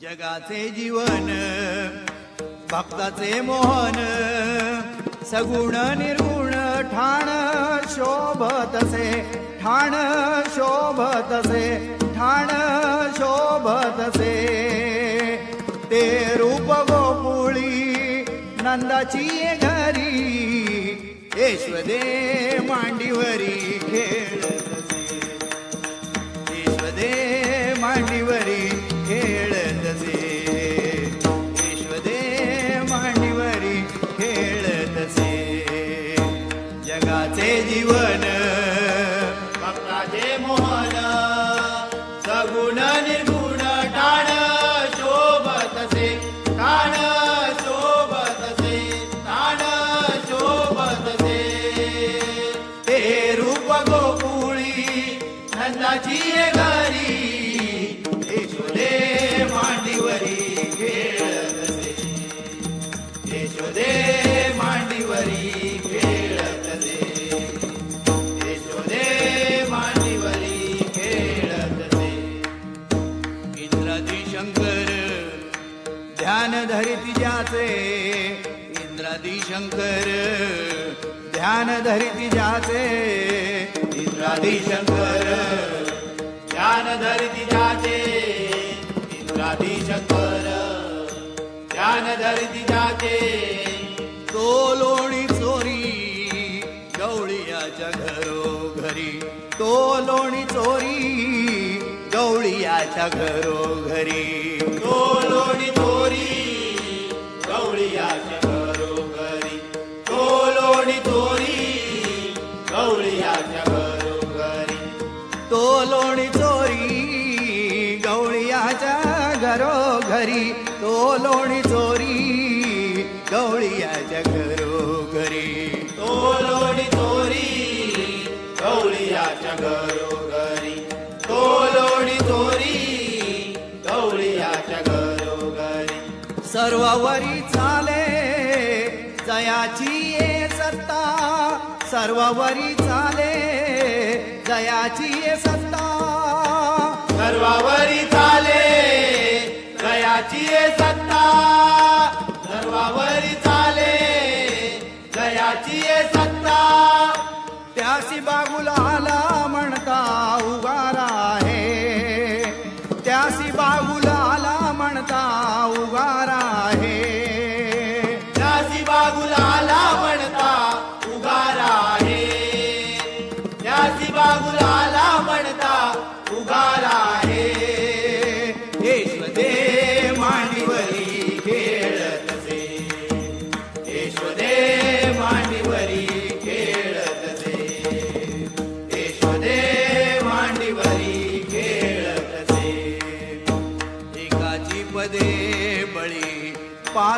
जगाचे जीवन भक्ताचे मोहन सगुण निर्गुण ठाण शोभतसे ठाण शोभतसे ठाण शोभतसे ते रूप गोपुळी नंदाची घरी यशवदे मांडीवरी खेळतसे शंकर ध्यान धरिती जाते. इंद्रादी शंकर ध्यान धरिती जाते. इंद्रादी शंकर ध्यान धरिती जाते. तो लोणी चोरी गवळीयाच्या घरोघरी तो लोणी चोरी गवळीयाच्या घरोघरी लोणी चोरी गवळीयाच्या घरोघरी. तो लोणी चोरी गवळीयाच्या घरोघरी. तो लोणी चोरी गवळीयाच्या घरोघरी. तो लोणी चोरी गवळीयाच्या घरोघरी. सर्ववरी चाले जयाची ये सत्ता. सर्ववरी चाले जयाची ये सत्ता. सर्वावरी चाले जयाची ये सत्ता. सर्वावरी चाले जयाची ये सत्ता. त्यासी बागुला आला म्हणता उगारा आहे त्यासी बागुला आला म्हणता उगारा आहे ला पडता उगारा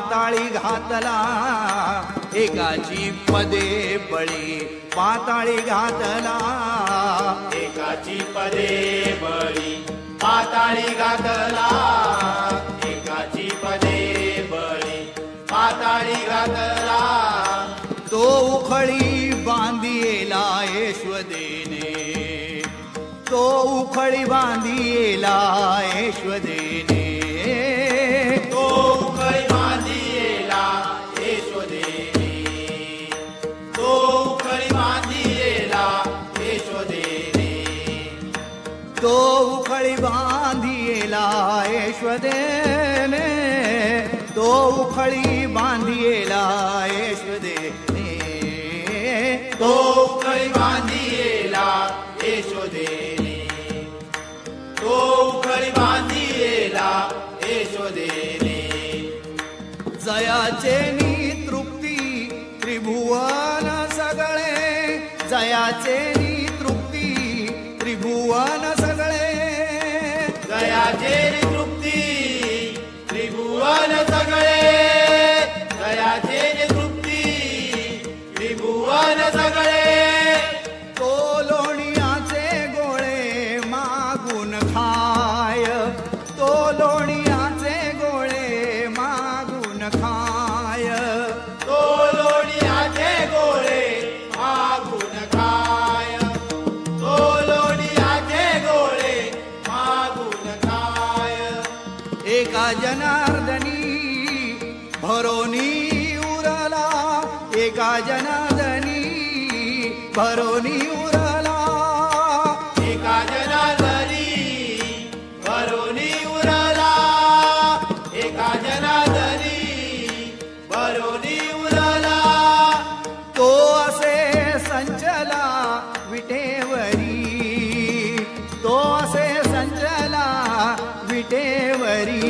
पाताळी घातला. एकाची पदे बळी पाताळी घातला. एकाची पदे बळी पाताळी घातला. एकाची पदे बळी पाताळी घातला. तो उखळी बांधियेला यशवदेने तो उखळी बांधियेला यशवदेने तो उखळी बांधियेला यशवदेने तो उखळी बांधियेला यशोदेने तो उखळी बांधियेला यशोदेने जयाचे नी तृप्ती त्रिभुवन सगळे. जयाचे नी तृप्ती त्रिभुवन सगळे. जयाचे एका जनार्दनी भरोनी उरला। एका जनार्दनी भरोनी उरला। एका जनार्दनी भरोनी उरला। तो असे संचला विटेवरी। तो असे संचला विटेवरी।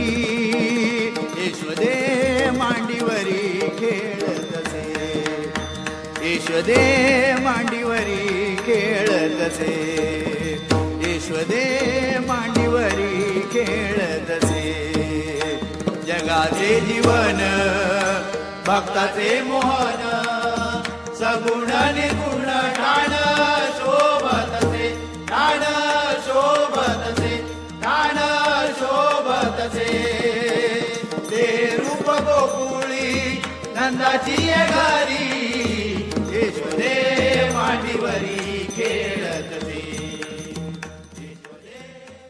यशोदे मांडीवरी खेळतसे यशोदे मांडीवरी खेळतसे. यशोदे मांडीवरी खेळतसे. जगाचे जीवन भक्ताचे मोहन सगुण निगुण ठाण शोभतसे ठाण शोभतसे ठाण शोभतसे. ते रूप गोकुळी नंदाची ये घरी विश्वदेव मांडिवरी